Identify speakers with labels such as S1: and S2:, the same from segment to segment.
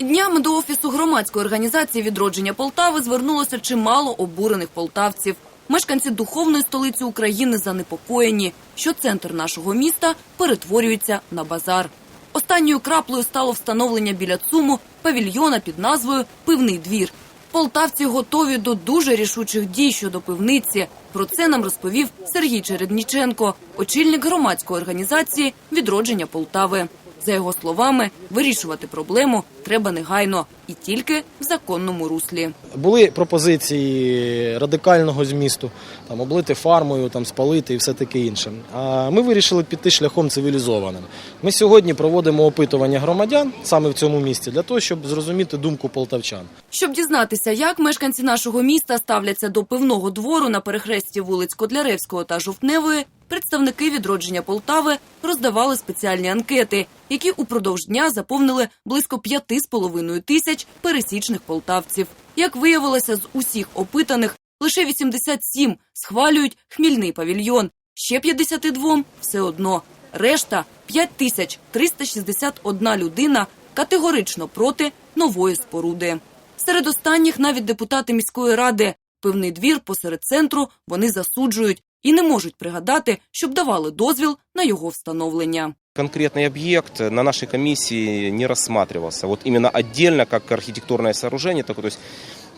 S1: Днями до офісу громадської організації відродження Полтави звернулося чимало обурених полтавців. Мешканці духовної столиці України занепокоєні, що центр нашого міста перетворюється на базар. Останньою краплею стало встановлення біля ЦУМу павільйона під назвою Пивний двір. Полтавці готові до дуже рішучих дій щодо пивниці. Про це нам розповів Сергій Чередніченко, очільник громадської організації відродження Полтави. За його словами, вирішувати проблему треба негайно і тільки в законному руслі.
S2: Були пропозиції радикального змісту, там облити фармою, там спалити і все таке інше. А ми вирішили піти шляхом цивілізованим. Ми сьогодні проводимо опитування громадян саме в цьому місті для того, щоб зрозуміти думку полтавчан.
S1: Щоб дізнатися, як мешканці нашого міста ставляться до пивного двору на перехресті вулиць Кодляревського та Жовтневої, представники відродження Полтави роздавали спеціальні анкети, які упродовж дня заповнили близько п'яти з половиною тисяч пересічних полтавців. Як виявилося, з усіх опитаних лише 87 схвалюють хмільний павільйон, ще 52 – все одно. Решта 5361 людина категорично проти нової споруди. Серед останніх навіть депутати міської ради. Пивний двір посеред центру вони засуджують і не можуть пригадати, щоб давали дозвіл на його встановлення.
S3: Конкретный объект на нашей комиссии не рассматривался. Вот именно отдельно, как архитектурное сооружение. такое. То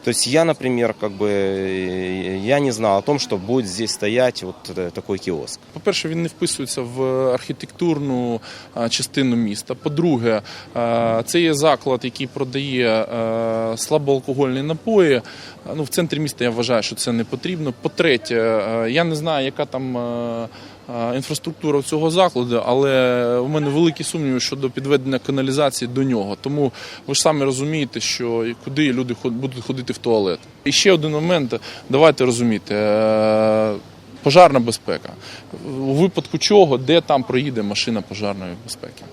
S3: то есть я, например, как бы, э, я не знал о том, что будет здесь стоять вот э, такой киоск.
S4: По-перше, він не вписується в архітектурну а, частину міста. По-друге, а, це є заклад, який продає а, слабоалкогольні напої. А, Ну, в центрі міста я вважаю, що це не потрібно. По-третє, а, я не знаю, яка там. а, Інфраструктура цього закладу, але у мене великі сумніви щодо підведення каналізації до нього. Тому ви ж самі розумієте, що куди люди будуть ходити в туалет. І ще один момент. Давайте розуміти. е, Пожарна безпека. У випадку чого, де там проїде машина пожарної безпеки.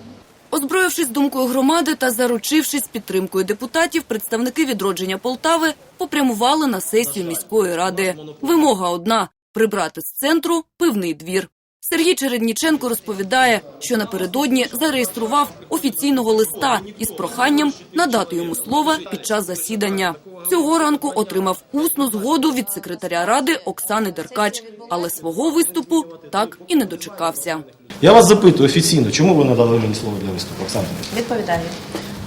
S1: Озброївшись думкою громади та заручившись підтримкою депутатів, представники відродження Полтави попрямували на сесію міської ради. Вимога одна прибрати з центру пивний двір. Сергій Чередніченко розповідає, що напередодні зареєстрував офіційного листа із проханням надати йому слово під час засідання. Цього ранку отримав усну згоду від секретаря ради Оксани Деркач, але свого виступу так і не дочекався.
S2: Я вас запитую офіційно, чому ви надали мені слово для виступу, Оксана?
S5: Відповідаю.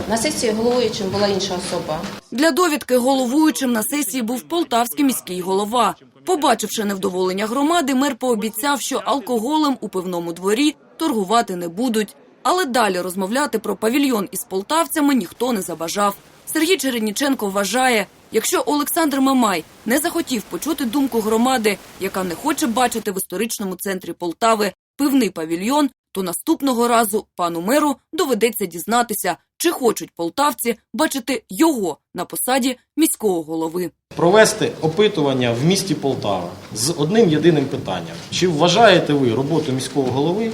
S5: На сесії головуючим була інша особа.
S1: Для довідки головуючим на сесії був полтавський міський голова. Побачивши невдоволення громади, мер пообіцяв, що алкоголем у пивному дворі торгувати не будуть. Але далі розмовляти про павільйон із полтавцями ніхто не забажав. Сергій Чередніченко вважає, якщо Олександр Мамай не захотів почути думку громади, яка не хоче бачити в історичному центрі Полтави пивний павільйон, то наступного разу пану меру доведеться дізнатися, чи хочуть полтавці бачити його на посаді міського голови.
S2: Провести опитування в місті Полтава з одним єдиним питанням: чи вважаєте ви роботу міського голови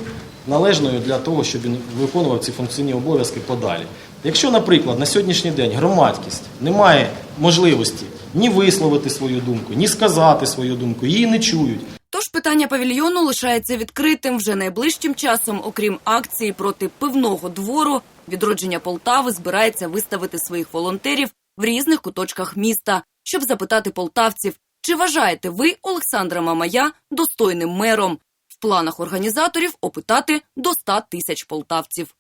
S2: належною для того, щоб він виконував ці функційні обов'язки подалі? Якщо, наприклад, на сьогоднішній день громадськість не має можливості ні висловити свою думку, ні сказати свою думку, її не чують.
S1: Тож питання павільйону лишається відкритим вже найближчим часом. Окрім акції проти пивного двору, відродження Полтави збирається виставити своїх волонтерів в різних куточках міста, щоб запитати полтавців, чи вважаєте ви Олександра Мамая достойним мером? В планах організаторів опитати до 100 тисяч полтавців.